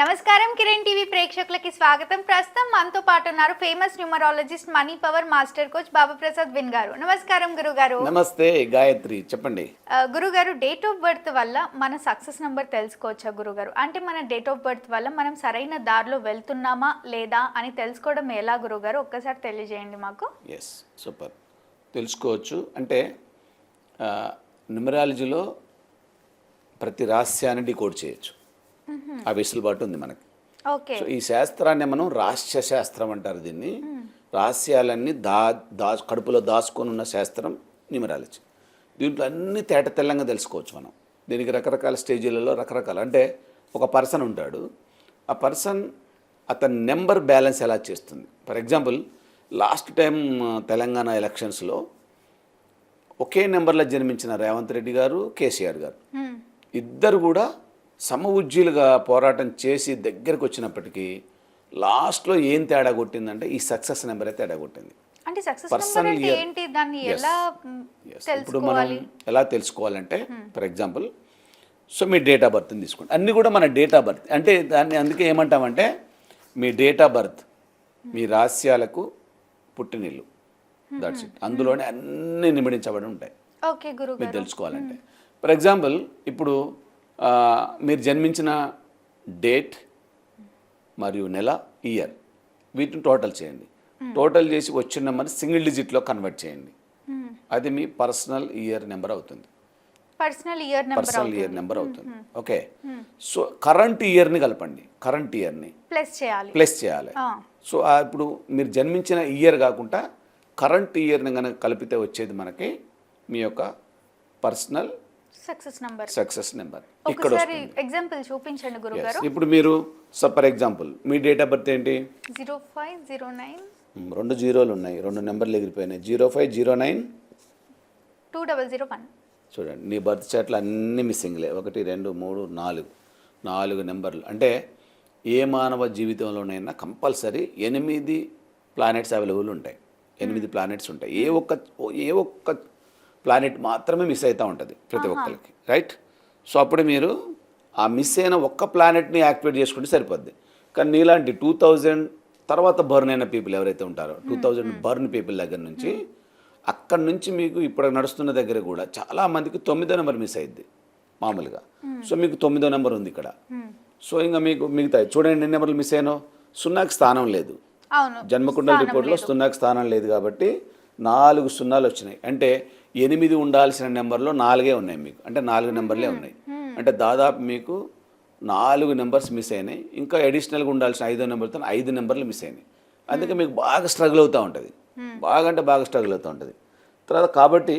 నమస్కారం కిరణ్ టీవీ ప్రేక్షకులకి స్వాగతం. ప్రస్తుతం మనతో పాటు ఉన్నారు famous numerologist money power master coach Baba Prasad win గారు. నమస్కారం గురుగారు. నమస్తే గాయత్రి. చెప్పండి. గురుగారు డేట్ ఆఫ్ బర్త్ వల్ల మన సక్సెస్ నెంబర్ తెలుసుకోవచ్చా గురుగారు? అంటే మన డేట్ ఆఫ్ బర్త్ వల్ల మనం సరైన దారిలో వెళ్తున్నామా లేదా అని తెలుసుకోవడం ఎలా గురుగారు? ఒక్కసారి తెలియజేయండి మాకు. ఎస్ సూపర్ తెలుసుకోవచ్చు. అంటే న్యూమరాలజీలో ప్రతి రహస్యాన్ని డికోడ్ చేయొచ్చు. ఆ వెసులుబాటు ఉంది మనకి. సో ఈ శాస్త్రాన్ని మనం రహస్య శాస్త్రం అంటారు దీన్ని. రహస్యాలన్నీ దా దా కడుపులో దాచుకొని ఉన్న శాస్త్రం న్యూమరాలజీ. దీంట్లో అన్ని తేట తెల్లంగా తెలుసుకోవచ్చు మనం. దీనికి రకరకాల స్టేజీలలో రకరకాల అంటే ఒక పర్సన్ ఉంటాడు. ఆ పర్సన్ అతని నెంబర్ బ్యాలెన్స్ ఎలా చేస్తుంది? For example last time Telangana ఎలక్షన్స్లో ఒకే నెంబర్లో జన్మించిన రేవంత్ రెడ్డి గారు కేసీఆర్ గారు. ఇద్దరు కూడా సమ ఉజ్జీలుగా పోరాటం చేసి దగ్గరకు వచ్చినప్పటికీ లాస్ట్లో ఏం తేడా కొట్టిందంటే ఈ సక్సెస్ నెంబరే తేడా కొట్టింది. అంటే సక్సెస్. ఏంటి? దాన్ని. ఎలా Yes. ఇప్పుడు మనం ఎలా తెలుసుకోవాలంటే ఫర్ ఎగ్జాంపుల్ సో మీ డేట్ ఆఫ్ బర్త్ని తీసుకోండి. అన్నీ కూడా మన డేట్ ఆఫ్ బర్త్. అంటే దాన్ని అందుకే ఏమంటామంటే మీ డేట్ ఆఫ్ బర్త్ మీ రహస్యాలకు పుట్టినిల్లు. దట్స్ ఇట్ అందులోనే అన్నీ నిమిడించబడి ఉంటాయి. ఓకే మీరు తెలుసుకోవాలంటే. ఫర్ ఎగ్జాంపుల్ ఇప్పుడు మీరు జన్మించిన డేట్ మరియు నెల ఇయర్ వీటిని టోటల్ చేయండి. టోటల్ చేసి వచ్చిన నెంబర్ సింగిల్ డిజిట్లో కన్వర్ట్ చేయండి. అది మీ పర్సనల్ ఇయర్ నెంబర్ అవుతుంది. Personal year number personal year number అవుతుంది. ఓకే. సో కరెంట్ ఇయర్ని కలపండి. కరెంట్ ఇయర్ని. ప్లస్ చేయాలి. ప్లస్ చేయాలి. సో ఇప్పుడు మీరు జన్మించిన ఇయర్ కాకుండా కరెంట్ ఇయర్ని కనుక కలిపితే వచ్చేది మనకి మీ యొక్క personal success number. Success number. ఇక్కడ ఎగ్జాంపుల్ చూపించండి. గురుగారు ఇప్పుడు మీరు ఫర్ ఎగ్జాంపుల్ మీ డేట్ ఆఫ్ బర్త్ ఏంటి? జీరో ఫైవ్ జీరో నైన్ రెండు జీరోలు ఉన్నాయి. రెండు నెంబర్లు ఎగిరిపోయినాయి. Zero five zero nine two double zero one. చూడండి నీ బర్త్ చార్ట్లు అన్నీ మిస్సింగ్లే. ఒకటి రెండు మూడు నాలుగు. నాలుగు నెంబర్లు. అంటే ఏ మానవ జీవితంలోనైనా కంపల్సరీ ఎనిమిది ప్లానెట్స్ అవైలబుల్ ఉంటాయి. ఎనిమిది ప్లానెట్స్ ఉంటాయి. ఏ ఒక్క ఏ ఒక్క ప్లానెట్ మాత్రమే మిస్ అవుతూ ఉంటుంది ప్రతి ఒక్కరికి రైట్ సో అప్పుడు మీరు ఆ మిస్ అయిన ఒక్క ప్లానెట్ని యాక్టివేట్ చేసుకుంటే సరిపోద్ది. కానీ నీలాంటి టూ థౌజండ్ తర్వాత బర్న్ అయిన పీపుల్ ఎవరైతే ఉంటారో టూ థౌజండ్ బర్న్ పీపుల్ దగ్గర నుంచి అక్కడ నుంచి మీకు ఇప్పుడు నడుస్తున్న దగ్గర కూడా చాలా మందికి తొమ్మిదో నెంబర్ మిస్ అయింది మామూలుగా. సో మీకు తొమ్మిదో నెంబర్ ఉంది ఇక్కడ. సో ఇంకా మీకు మిగతా చూడండి ఎన్ని నెంబర్లు మిస్ అయినో. సున్నాకి స్థానం లేదు. జన్మకుండల రిపోర్ట్లో సున్నాకి స్థానం లేదు కాబట్టి నాలుగు సున్నాలు వచ్చినాయి. అంటే ఎనిమిది ఉండాల్సిన నెంబర్లో నాలుగే ఉన్నాయి మీకు. అంటే నాలుగు నెంబర్లే ఉన్నాయి. అంటే దాదాపు మీకు నాలుగు నెంబర్స్ మిస్ అయినాయి. ఇంకా అడిషనల్గా ఉండాల్సిన ఐదో నెంబర్తో ఐదు నెంబర్లు మిస్ అయినాయి. అందుకే మీకు బాగా స్ట్రగుల్ అవుతూ ఉంటుంది. బాగా అంటే బాగా స్ట్రగుల్ అవుతూ ఉంటుంది. తర్వాత కాబట్టి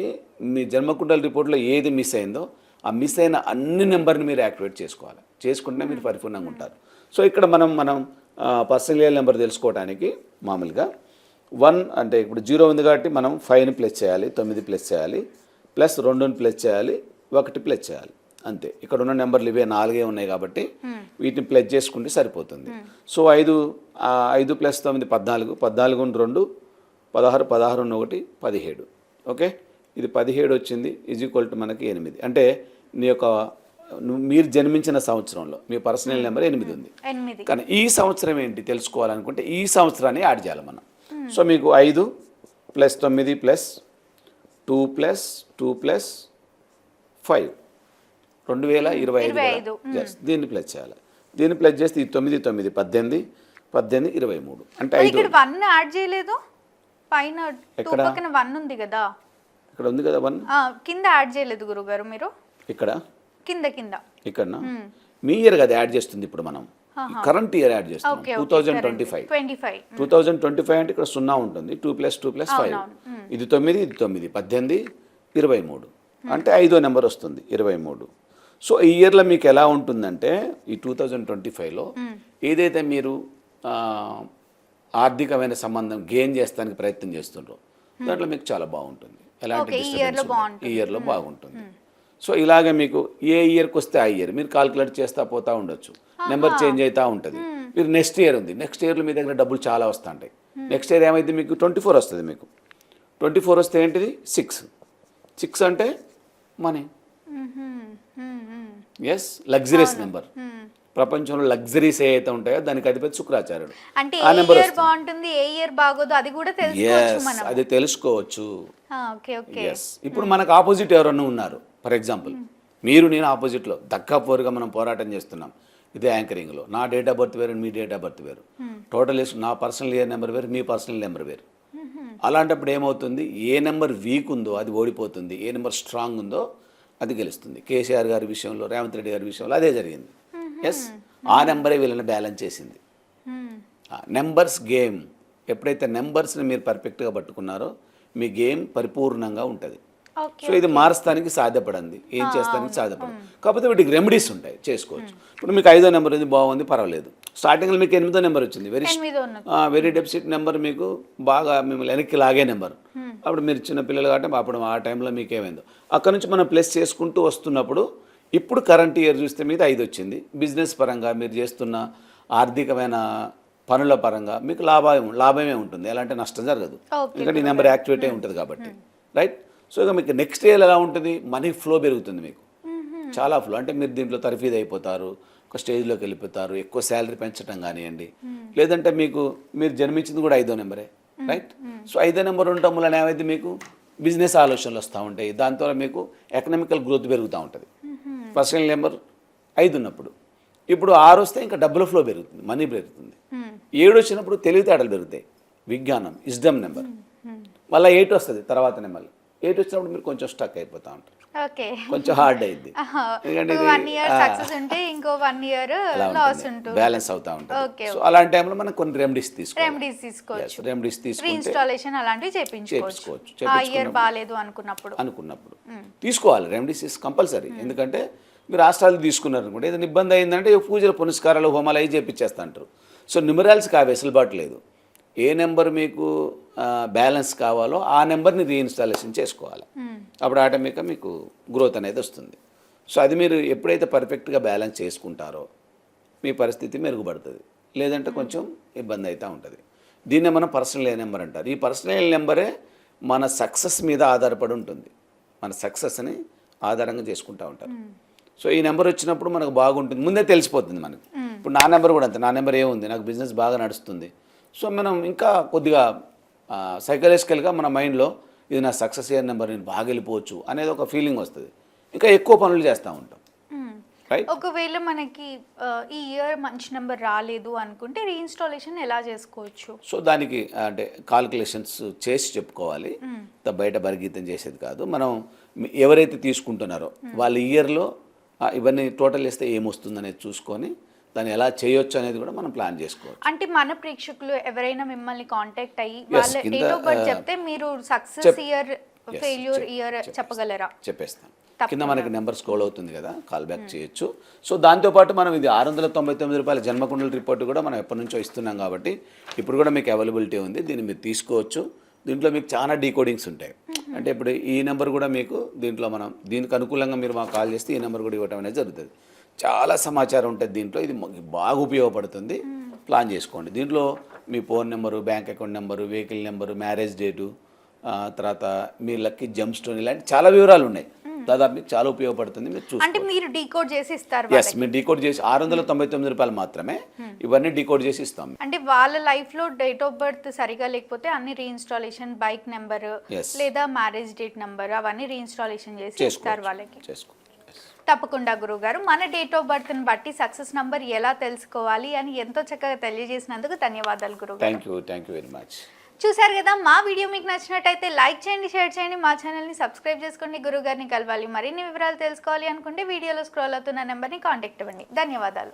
మీ జన్మకుండల రిపోర్ట్లో ఏది మిస్ అయిందో ఆ మిస్ అయిన అన్ని నెంబర్ని మీరు యాక్టివేట్ చేసుకోవాలి. చేసుకుంటే మీరు పరిపూర్ణంగా ఉంటారు. సో ఇక్కడ మనం మనం పర్సనల్ నెంబర్ తెలుసుకోవడానికి మామూలుగా వన్ అంటే ఇప్పుడు జీరో ఉంది కాబట్టి మనం ఫైవ్ని ప్లస్ చేయాలి తొమ్మిది ప్లస్ చేయాలి ప్లస్ రెండుని ప్లస్ చేయాలి ఒకటి ప్లస్ చేయాలి. అంతే. ఇక్కడ ఉన్న నెంబర్లు ఇవే నాలుగే ఉన్నాయి కాబట్టి వీటిని ప్లస్ చేసుకుంటే సరిపోతుంది. సో ఐదు ఐదు ప్లస్ తొమ్మిది పద్నాలుగు పద్నాలుగు రెండు పదహారు పదహారు ఒకటి పదిహేడు. ఓకే? ఇది పదిహేడు వచ్చింది ఈజ్ ఈక్వల్ టు మనకి ఎనిమిది. అంటే నీ యొక్క మీరు జన్మించిన సంవత్సరంలో మీ పర్సనల్ నెంబర్ ఎనిమిది ఉంది. కానీ ఈ సంవత్సరం ఏంటి తెలుసుకోవాలనుకుంటే ఈ సంవత్సరాన్ని యాడ్ చేయాలి మనం. సో మీకు ఐదు ప్లస్ తొమ్మిది plus two plus two plus five. రెండు వేల ఇరవై ఐదు? ఐదు, Yes, దీన్ని ప్లస్ చేయాలి. దీన్ని ప్లస్ చేస్తే ఈ తొమ్మిది తొమ్మిది పద్దెనిమిది పద్దెనిమిది ఇరవై మూడు. అంటే ఐదు. ఇక్కడ వన్ యాడ్ చేయలేదు? పైన? పక్కన వన్ ఉంది కదా. ఇక్కడ ఉంది కదా వన్? కింద యాడ్ చేయలేదు గురుగారు మీరు? ఇక్కడ? కింద కింద. ఇక్కడ మీ ఇయర్ కదా యాడ్ చేస్తుంది ఇప్పుడు మనం. Current year add okay two thousand twenty five two thousand twenty five అంటే ఇక్కడ సున్నా ఉంటుంది. Two plus two plus five ఇది తొమ్మిది ఇది తొమ్మిది పద్దెనిమిది ఇరవై మూడు. అంటే ఐదో నెంబర్ వస్తుంది ఇరవై మూడు. సో ఈ ఇయర్లో మీకు ఎలా ఉంటుందంటే ఈ టూ థౌజండ్ ట్వంటీ ఫైవ్లో ఏదైతే మీరు ఆర్థికమైన సంబంధం గెయిన్ చేస్తానికి ప్రయత్నం చేస్తుండ్రో దాంట్లో మీకు చాలా బాగుంటుంది. ఎలాంటి. ఈ ఇయర్లో బాగుంటుంది. సో ఇలాగే మీకు ఏ ఇయర్కి వస్తే ఆ ఇయర్. మీరు కాల్కులేట్ చేస్తా పోతా ఉండొచ్చు. నెంబర్ చేంజ్ అవుతా ఉంటుంది. మీరు నెక్స్ట్ ఇయర్ ఉంది. నెక్స్ట్ ఇయర్లో మీ దగ్గర డబ్బులు చాలా వస్తుంటాయి. నెక్స్ట్ ఇయర్ ఏమైంది మీకు? ట్వంటీ ఫోర్ వస్తుంది మీకు. ట్వంటీ ఫోర్ వస్తే ఏంటిది? సిక్స్. సిక్స్ అంటే మనీ. ఎస్ లగ్జరీస్ నెంబర్ ప్రపంచంలో లగ్జరీస్ ఏవైతే ఉంటాయో దానికి అధిపతి శుక్రాచార్యుడు. అంటే ఆ నెంబర్ బాగుంటుంది ఏ ఇయర్ బాగోదు అది కూడా తెలుసుకోవచ్చు అది తెలుసుకోవచ్చు. Okay okay. ఎస్ ఇప్పుడు మనకు ఆపోజిట్ ఎవరన్నా ఉన్నారు. ఫర్ ఎగ్జాంపుల్ మీరు నేను ఆపోజిట్లో దక్కాపోరుగా మనం పోరాటం చేస్తున్నాం. ఇదే యాంకరింగ్లో. నా డేట్ ఆఫ్ బర్త్ వేరు మీ డేట్ ఆఫ్ బర్త్ వేరు. టోటల్ లిస్ట్ నా పర్సనల్ ఇయర్ నెంబర్ వేరు మీ పర్సనల్ నెంబర్ వేరు. అలాంటప్పుడు ఏమవుతుంది? ఏ నెంబర్ వీక్ ఉందో అది ఓడిపోతుంది. ఏ నెంబర్ స్ట్రాంగ్ ఉందో అది గెలుస్తుంది. కేసీఆర్ గారి విషయంలో రేవంత్ రెడ్డి గారి విషయంలో అదే జరిగింది. ఎస్ ఆ నెంబరే వీళ్ళని బ్యాలెన్స్ చేసింది. నెంబర్స్ గేమ్ ఎప్పుడైతే నెంబర్స్ని మీరు పర్ఫెక్ట్గా పట్టుకున్నారో మీ గేమ్ పరిపూర్ణంగా ఉంటుంది. సో ఇది మారుస్తానికి సాధ్యపడింది. ఏం చేస్తానికి సాధ్యపడదు. కాకపోతే వీటికి రెమెడీస్ ఉంటాయి. చేసుకోవచ్చు. ఇప్పుడు మీకు ఐదో నెంబర్ ఉంది బాగుంది పర్వాలేదు. స్టార్టింగ్లో మీకు ఎనిమిదో నెంబర్ వచ్చింది. వెరీ వెరీ డెఫిసిట్ నెంబర్ మీకు బాగా మిమ్మల్ని వెనక్కి లాగే నెంబర్. అప్పుడు మీరు చిన్న పిల్లలు కాబట్టి అప్పుడు ఆ టైంలో మీకు ఏమైందో అక్కడ నుంచి మనం ప్లస్ చేసుకుంటూ వస్తున్నప్పుడు ఇప్పుడు కరెంట్ ఇయర్ చూస్తే మీద ఐదు వచ్చింది. బిజినెస్ పరంగా మీరు చేస్తున్న ఆర్థికమైన పనుల పరంగా మీకు లాభం లాభమే ఉంటుంది. ఎలా అంటే నష్టం జరగదు. ఎందుకంటే ఈ నెంబర్ యాక్టివేట్ అయి ఉంటుంది కాబట్టి. రైట్ సో ఇక మీకు నెక్స్ట్ ఇయర్ ఎలా ఉంటుంది? మనీ ఫ్లో పెరుగుతుంది మీకు. చాలా ఫ్లో అంటే మీరు దీంట్లో తర్ఫీదు అయిపోతారు ఒక స్టేజ్లోకి వెళ్ళిపోతారు ఎక్కువ శాలరీ పెంచడం కానివ్వండి. లేదంటే మీకు మీరు జన్మించింది కూడా ఐదో నెంబరే రైట్ సో ఐదో నెంబర్ ఉండటం వలన ఏమైంది మీకు బిజినెస్ ఆలోచనలు వస్తూ ఉంటాయి. దాని ద్వారా మీకు ఎకనామికల్ గ్రోత్ పెరుగుతూ ఉంటుంది. పర్సనల్ నెంబర్ ఐదు ఉన్నప్పుడు. ఇప్పుడు ఆరు వస్తే ఇంకా డబ్బుల ఫ్లో పెరుగుతుంది మనీ పెరుగుతుంది. ఏడు వచ్చినప్పుడు తెలివితేటలు పెరుగుతాయి. విజ్ఞానం ఇస్డమ్ నెంబర్ మళ్ళీ ఎయిట్ వస్తుంది తర్వాత నెంబర్ ఎయిట్ వచ్చినప్పుడు మీరు కొంచెం స్టక్ అయిపోతూ ఉంటారు. ఓకే. కొంచెం హార్డ్ అయింది. ఇంకో వన్ ఇయర్ లాస్ ఉంటుంది. బ్యాలెన్స్ అవుతా ఉంటుంది. సో అలాంటి టైంలో మనం కొన్ని రెమెడీస్ తీసుకోవాలి. రెమెడీస్ తీసుకోవచ్చు. రెమెడీస్ తీసుకుంటే రీఇన్స్టాలేషన్ అలాంటివి చేయించుకోవచ్చు చేపించుకోవచ్చు. ఆ ఇయర్ బాగాలేదు అనుకున్నప్పుడు. అనుకున్నప్పుడు. తీసుకోవాలి. రెమెడీస్ ఇస్ కంపల్సరీ ఎందుకంటే మీరు రాష్ట్రాలు తీసుకున్నారు అనుకోండి ఏదైనా ఇబ్బంది అయిందంటే పూజలు పునస్కారాలు హోమాలు అవి చేపించేస్తా అంటారు. సో న్యూమరాల్స్కి ఆ వెసులుబాటు లేదు. ఏ నెంబర్ మీకు బ్యాలెన్స్ కావాలో ఆ నెంబర్ని రీఇన్స్టాలేషన్ చేసుకోవాలి. అప్పుడు ఆటోమేటిక్గా మీకు గ్రోత్ అనేది వస్తుంది. సో అది మీరు ఎప్పుడైతే పర్ఫెక్ట్గా బ్యాలెన్స్ చేసుకుంటారో మీ పరిస్థితి మెరుగుపడుతుంది. లేదంటే కొంచెం ఇబ్బంది అవుతూ ఉంటుంది. దీన్నే మనం పర్సనల్ నెంబర్ అంటారు. ఈ పర్సనల్ నెంబరే మన సక్సెస్ మీద ఆధారపడి ఉంటుంది. మన సక్సెస్ని ఆధారంగా చేసుకుంటూ ఉంటారు. సో ఈ నెంబర్ వచ్చినప్పుడు మనకు బాగుంటుంది. ముందే తెలిసిపోతుంది మనకు. ఇప్పుడు నా నెంబర్ కూడా అంతే. నా నెంబర్ ఏముంది? నాకు బిజినెస్ బాగా నడుస్తుంది. సో మనం ఇంకా కొద్దిగా సైకలాజికల్గా మన మైండ్లో ఇది నా సక్సెస్ అయ్యే నెంబర్ నేను బాగా వెళ్ళిపోవచ్చు అనేది ఒక ఫీలింగ్ వస్తుంది. ఇంకా ఎక్కువ పనులు చేస్తూ ఉంటాం. ఒకవేళ మనకి ఈ ఇయర్ మంచి నెంబర్ రాలేదు అనుకుంటే రీఇన్స్టాలేషన్ ఎలా చేసుకోవచ్చు? సో దానికి అంటే కాల్కులేషన్స్ చేసి చెప్పుకోవాలి. బయట బరిగీతం చేసేది కాదు. మనం ఎవరైతే తీసుకుంటున్నారో వాళ్ళ ఇయర్లో ఇవన్నీ టోటల్ వేస్తే ఏమొస్తుంది అనేది చూసుకొని దాన్ని ఎలా చేయొచ్చు అనేది కూడా మనం ప్లాన్ చేసుకోవచ్చు. అంటే మన ప్రేక్షకులు ఎవరైనా మిమ్మల్ని కాంటాక్ట్ అయ్యి వాళ్ళ చెప్తే మీరు సక్సెస్ ఇయర్ ఫెయిల్యూర్ ఇయర్. చెప్పగలరా? చెప్పేస్తాను. కింద మనకి నెంబర్ స్క్రోల్ అవుతుంది కదా కాల్ బ్యాక్ చేయొచ్చు. సో దాంతోపాటు మనం ఇది ఆరు వందల తొంభై తొమ్మిది రూపాయల జన్మకుండల రిపోర్ట్ కూడా మనం ఎప్పటి నుంచో ఇస్తున్నాం కాబట్టి ఇప్పుడు కూడా మీకు అవైలబిలిటీ ఉంది దీన్ని మీరు తీసుకోవచ్చు. దీంట్లో మీకు చాలా డీకోడింగ్స్ ఉంటాయి. అంటే ఇప్పుడు ఈ నెంబర్ కూడా మీకు దీంట్లో మనం దీనికి అనుకూలంగా మీరు మాకు కాల్ చేస్తే ఈ నెంబర్ కూడా ఇవ్వటం అనేది జరుగుతుంది. చాలా సమాచారం ఉంటుంది దీంట్లో. ఇది బాగా ఉపయోగపడుతుంది. ప్లాన్ చేసుకోండి. దీంట్లో మీ phone number bank account number vehicle number marriage date తర్వాత మీ లక్కీ జంప్ స్టోన్ ఇలాంటి చాలా వివరాలు ఉన్నాయి. దాదాపు మీకు చాలా ఉపయోగపడుతుంది. మీరు చూసుకోండి అంటే మీరు డీకోడ్ చేసి ఇస్తారు ఎస్. మీరు డీకోడ్ చేసి ఆరు వందల తొంభై తొమ్మిది రూపాయలు మాత్రమే ఇవన్నీ డీకోడ్ చేసి ఇస్తాం. అంటే వాళ్ళ లైఫ్లో డేట్ ఆఫ్ బర్త్ సరిగా లేకపోతే అన్ని రీఇన్స్టాలేషన్ బైక్ నెంబర్. లేదా మ్యారేజ్ డేట్ నెంబర్ అవన్నీ రీఇన్స్టాలేషన్ చేసి ఇస్తారు వాళ్ళకి. చేసుకోవచ్చు తప్పకుండా గురువు గారు మన డేట్ ఆఫ్ బర్త్ని బట్టి సక్సెస్ నంబర్ ఎలా తెలుసుకోవాలి అని ఎంతో చక్కగా తెలియజేసినందుకు ధన్యవాదాలు గురువు గారు thank you thank you very much చూసారు కదా మా వీడియో మీకు నచ్చినట్టయితే లైక్ చేయండి షేర్ చేయండి మా ఛానల్ని సబ్స్క్రైబ్ చేసుకోండి గురువు గారిని కలవాలి మరిన్ని వివరాలు తెలుసుకోవాలి అనుకుంటే వీడియోలో స్క్రోల్ అవుతున్న నెంబర్ని కాంటాక్ట్ అవ్వండి. ధన్యవాదాలు.